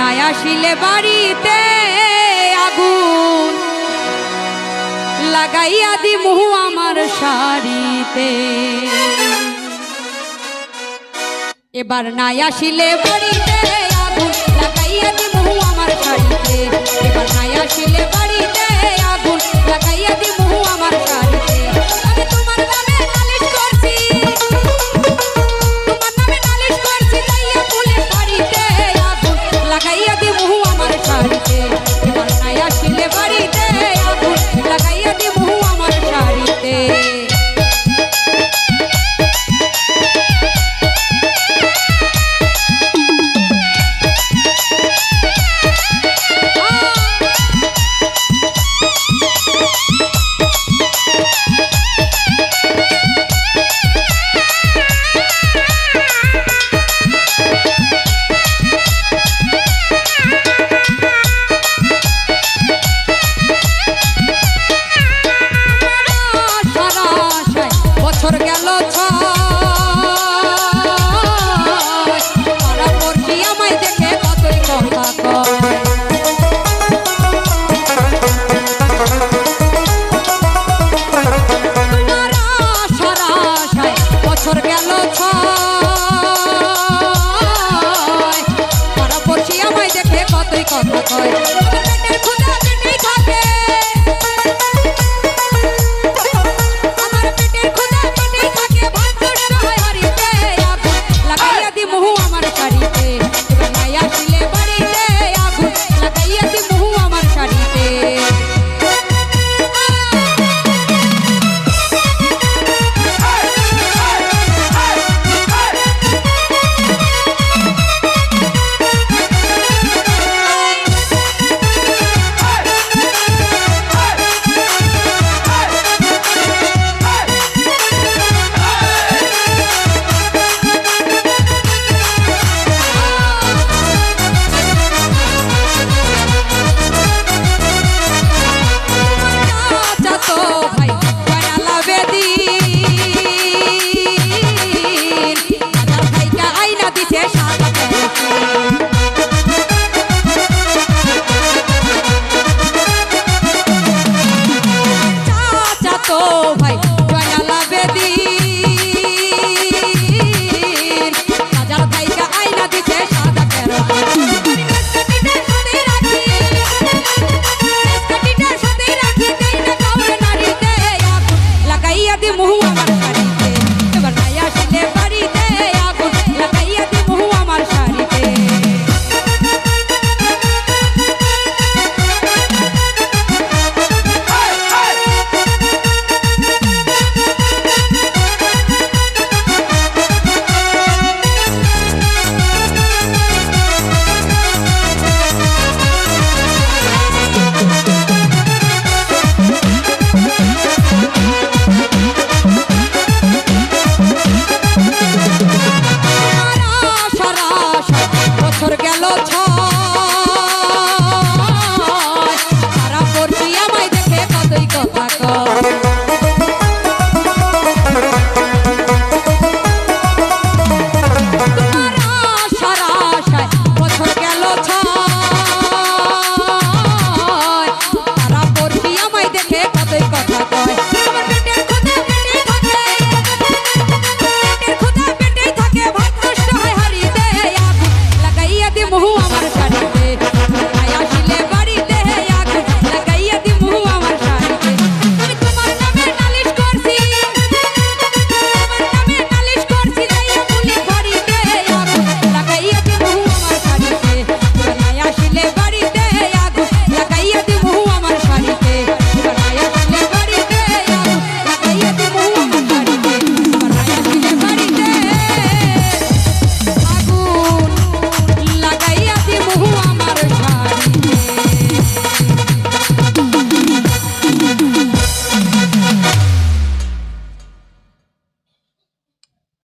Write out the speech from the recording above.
নাই আসিলে বাড়িতে আগুন। লাগাইয়া দি মুহু আমার শাড়িতে। এবার নাই আসিলে বাড়িতে আগুন। লাগাইয়া দি মুহু আমার শাড়িতে। এবার নাই আসিলে বাড়ি হয়